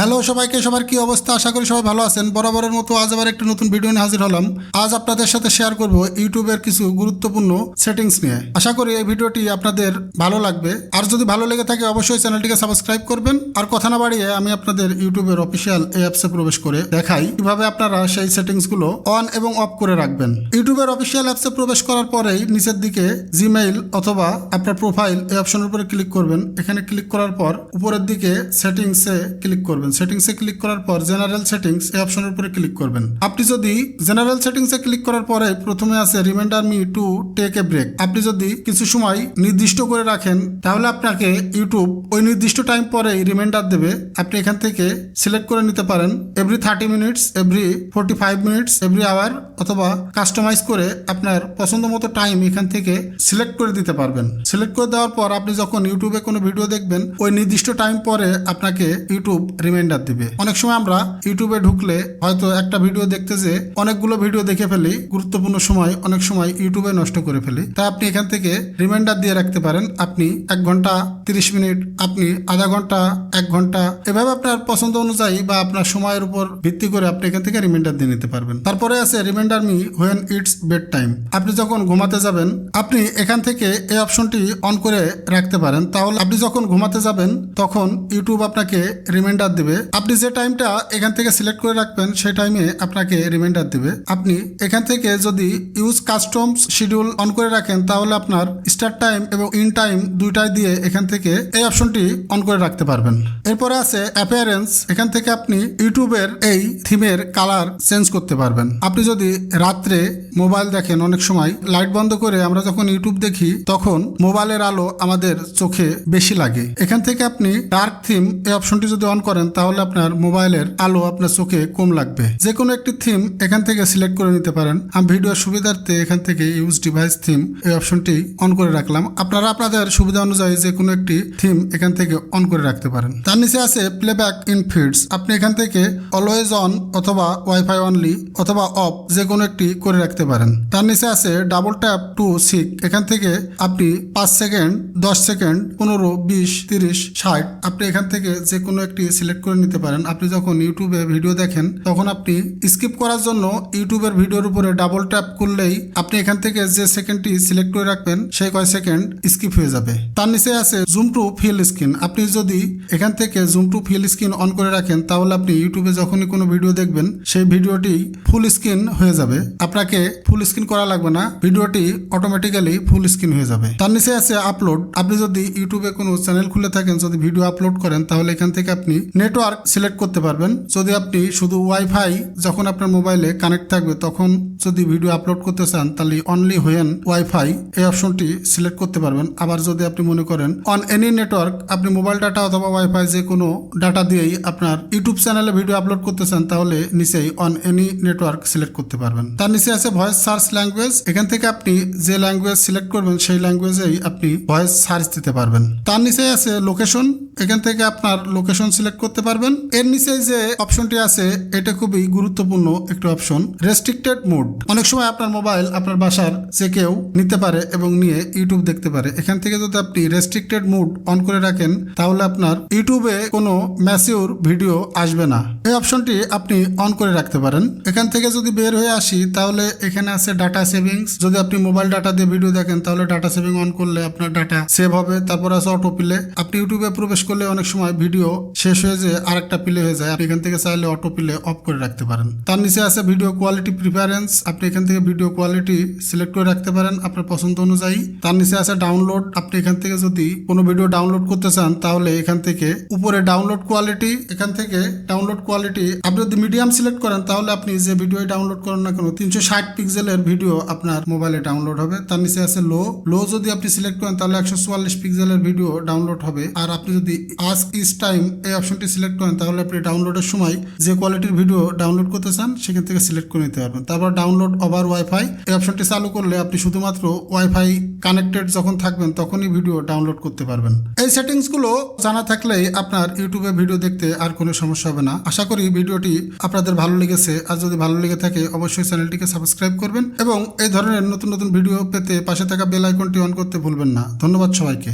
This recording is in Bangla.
হ্যালো সবাইকে, সবার কি অবস্থা? আশা করি সবাই ভালো আছেন। বরাবরের মতো আজ আবার একটা নতুন ভিডিও নিয়ে হাজির হলাম। আজ আপনাদের সাথে শেয়ার করব ইউটিউবের কিছু গুরুত্বপূর্ণ সেটিংস নিয়ে। আশা করি এই ভিডিওটি আপনাদের ভালো লাগবে। আর যদি ভালো লেগে থাকে, অবশ্যই চ্যানেলটিকে সাবস্ক্রাইব করবেন। আর কথা না বাড়িয়ে আমি আপনাদের ইউটিউবের অফিসিয়াল অ্যাপসে প্রবেশ করে দেখাই কীভাবে আপনারা সেই সেটিংসগুলো অন এবং অফ করে রাখবেন। ইউটিউবের অফিসিয়াল অ্যাপসে প্রবেশ করার পরেই নিচের দিকে জিমেইল অথবা আপনার প্রোফাইল এই অপশনের উপরে ক্লিক করবেন। এখানে ক্লিক করার পর উপরের দিকে সেটিংসে ক্লিক করবেন। সেটিংসে ক্লিক করার পর জেনারেল সেটিংস এই অপশনের উপরে ক্লিক করবেন। আপনি যদি জেনারেল সেটিংসে ক্লিক করার পরে প্রথমে আছে reminder me to take a break আপনি যদি কিছু সময় নির্দিষ্ট করে রাখেন, তাহলে আপনাকে ইউটিউব ওই নির্দিষ্ট টাইম পরে রিমাইন্ডার দেবে। আপনি এখান থেকে সিলেক্ট করে নিতে পারেন। Every thirty minutes every forty five minutes every hour অথবা কাস্টমাইজ করে আপনার পছন্দ মতো টাইম এখান থেকে সিলেক্ট করে দিতে পারবেন। সিলেক্ট করে দেওয়ার পর আপনি যখন ইউটিউবে কোনো ভিডিও দেখবেন, ওই নির্দিষ্ট টাইম পরে আপনাকে ইউটিউব রিমাইন্ডার দিবে। অনেক সময় আমরা ইউটিউবে ঢুকলে হয়তো একটা ভিডিও দেখতে যে অনেকগুলো ভিডিও দেখে ফেলি, গুরুত্বপূর্ণ সময় অনেক সময় ইউটিউবে নষ্ট করে ফেলি। তাই আপনি এখান থেকে রিমাইন্ডার দিয়ে রাখতে পারেন, আপনি এক ঘণ্টা তিরিশ মিনিট, আপনি আধা ঘণ্টা, এক ঘণ্টা, এভাবে আপনার পছন্দ অনুযায়ী বা আপনার সময়ের উপর ভিত্তি করে আপনি এখান থেকে রিমাইন্ডার দিয়ে নিতে পারবেন। তারপরে আছে reminder me when it's bed time আপনি যখন ঘুমাতে যাবেন, আপনি এখান থেকে এই অপশনটি অন করে রাখতে পারেন। তাহলে আপনি যখন ঘুমাতে যাবেন, তখন ইউটিউব আপনাকে রিমাইন্ডার দেবে। আপনি যে টাইমটা এখান থেকে সিলেক্ট করে রাখবেন, সেই টাইমে আপনাকে রিমাইন্ডার দেবে। আপনি এখান থেকে যদি ইউজ কাস্টমস শিডিউল অন করে রাখেন, তাহলে আপনার স্টার্ট টাইম এবং ইন টাইম দুইটাই দিয়ে এখান থেকে এই অপশনটি অন করে রাখতে পারবেন। এরপরে আছে অ্যাপিয়ারেন্স এখান থেকে আপনি ইউটিউবের এই থিমের কালার চেঞ্জ করতে পারবেন। আপনি যদি রাত্রে মোবাইল দেখেন, অনেক সময় লাইট বন্ধ করে আমরা যখন ইউটিউব দেখি, তখন মোবাইলের আলো আমাদের চোখে বেশি লাগে। এখান থেকে আপনি ডার্ক থিম এই অপশনটি যদি অন করেন তাহলে আপনার মোবাইলের আলো আপনার চোখে কম লাগবে। যে কোনো একটি থিম এখান থেকে সিলেক্ট করে নিতে পারেন। আমি ভিডিওর সুবিধার্থে এখান থেকে ইউজ ডিভাইস থিম এই অপশনটি অন করে রাখলাম। আপনারা আপনাদের সুবিধা অনুযায়ী যে কোনো একটি থিম এখান থেকে অন করে রাখতে পারেন। তার নিচে আছে প্লেব্যাক ইন ফিডস আপনি এখান থেকে অলওয়েজ অন অথবা ওয়াইফাই অনলি অথবা অফ যে কোনো একটি করে রাখতে পারেন। তার নিচে আছে ডাবল ট্যাপ টু সিক এখান থেকে আপনি পাঁচ সেকেন্ড, দশ সেকেন্ড, পনেরো, বিশ, তিরিশ, ষাট, আপনি এখান থেকে যে কোনো একটি সিলেক্ট করে নিতে পারেন। আপনি যখন ইউটিউবে ভিডিও দেখেন, তখন আপনি স্কিপ করার জন্য ইউটিউবের ভিডিওর উপরে ডাবল ট্যাপ করলেই আপনি এখান থেকে যে সেকেন্ডটি সিলেক্ট করে রাখবেন, সেই কয় সেকেন্ড স্কিপ হয়ে যাবে। তার নিচে আছে জুম টু ফিল স্ক্রিন আপনি যদি এখান থেকে zoom to fill screen on করে রাখেন, তাহলে আপনি ইউটিউবে যখনই কোনো ভিডিও দেখবেন, সেই ভিডিওটি ফুল স্ক্রিন হয়ে যাবে। আপনাকে ফুল স্ক্রিন করা লাগবে না ভিডিওটি অটোমেটিক্যালি ফুল স্ক্রিন হয়ে যাবে। তার নিচে আছে আপলোড আপনি যদি ইউটিউবে কোনো চ্যানেল খুলে থাকেন, যদি ভিডিও আপলোড করেন, তাহলে এখান থেকে আপনি নেটওয়ার্ক সিলেক্ট করতে পারবেন। যদি আপনি শুধু ওয়াইফাই যখন আপনার মোবাইলে কানেক্ট থাকবে, তখন যদি ভিডিও আপলোড করতে চান, তাহলে অনলি হোয়েন ওয়াইফাই এই অপশনটি সিলেক্ট করতে পারবেন। আবার যদি আপনি মনে করেন অন এনি নেটওয়ার্ক আপনি মোবাইল ডাটা অথবা ওয়াইফাই যে কোনো ডাটা দিয়েই আপনার ইউটিউব চ্যানেলে ভিডিও আপলোড করতে চান, তাহলে নিচেই অন এনি নেটওয়ার্ক সিলেক্ট করতে পারবেন। তার নিচে আছে ভয়েস সার্চ ল্যাঙ্গুয়েজ এখান থেকে আপনি যে ল্যাঙ্গুয়েজ সিলেক্ট করবেন, সেই ল্যাঙ্গুয়েজেই আপনি ভয়েস সার্চ দিতে পারবেন। তার নিচে আছে লোকেশন এখান থেকে আপনার লোকেশন সিলেক্ট করতে পারবেন। এর নিচে যে অপশনটি আছে, এটা খুবই গুরুত্বপূর্ণ একটি অপশন রেস্ট্রিক্টেড মোড অনেক সময় আপনার মোবাইল আপনার বাসার যে কেউ নিতে পারে এবং নিয়ে ইউটিউব দেখতে পারে। এখান থেকে যদি আপনি রেস্ট্রিক্টেড মোড অন করে রাখেন, তাহলে আপনার ইউটিউবে কোনো ম্যাসিউর ভিডিও আসবে না। এই অপশনটি আপনি অন করে রাখতে পারেন। এখান থেকে যদি বের হয়ে আসি, তাহলে এখানে আছে ডাটা সেভিংস যদি আপনি মোবাইল ডাটা দিয়ে ভিডিও দেখেন, তাহলে ডাটা সেভিং অন করলে আপনার ডাটা সেভ হবে। তারপর আছে অটো আপনি ইউটিউবে প্রবেশ করলে অনেক সময় ভিডিও শেষ হয়ে যে আরেকটা প্লে হয়ে যায়, আপনি এখান থেকে চাইলে অটো প্লে অফ করে রাখতে পারেন। তার নিচে আছে ভিডিও কোয়ালিটি প্রিফারেন্স আপনি এখান থেকে ভিডিও কোয়ালিটি সিলেক্ট করে রাখতে পারেন আপনার পছন্দ অনুযায়ী। তার নিচে আছে ডাউনলোড আপনি এখান থেকে যদি কোনো ভিডিও ডাউনলোড করতে চান, তাহলে এখান থেকে উপরে ডাউনলোড কোয়ালিটি এখান থেকে ডাউনলোড কোয়ালিটি আপনি যদি মিডিয়াম সিলেক্ট করেন, তাহলে আপনি যে ভিডিও ডাউনলোড করেন না কেন, তিনশো ষাট পিক্সেলের ভিডিও আপনার মোবাইলে ডাউনলোড হবে। তার নিচে আছে লো লো যদি আপনি সিলেক্ট করেন, তাহলে একশো চুয়াল্লিশ পিক্সেলের ভিডিও ডাউনলোড হবে। আর আপনি যদি আস্ক ইস টাইম এই অপশনটি সিলেক্ট করেন, তাহলে আপনি ডাউনলোডের সময় যে কোয়ালিটির ভিডিও ডাউনলোড করতে চান, সেখান থেকে সিলেক্ট করে নিতে পারবেন। তারপর ডাউনলোড ওভার ওয়াইফাই এই অপশনটি চালু করলে আপনি শুধুমাত্র ওয়াইফাই কানেক্টেড যখন থাকবেন, তখনই ভিডিও ডাউনলোড করতে পারবেন। এই সেটিংসগুলো জানা থাকলেই আপনার ইউটিউবে ভিডিও দেখতে আর কোনো সমস্যা হবে না। আশা করি ভিডিওটি আপনাদের ভালো লেগেছে। আর যদি ভালো লেগে থাকে, অবশ্যই চ্যানেলটিকে সাবস্ক্রাইব করবেন এবং এই ধরনের নতুন নতুন ভিডিও পেতে পাশে থাকা বেল আইকনটি অন করতে ভুলবেন না। ধন্যবাদ সবাইকে।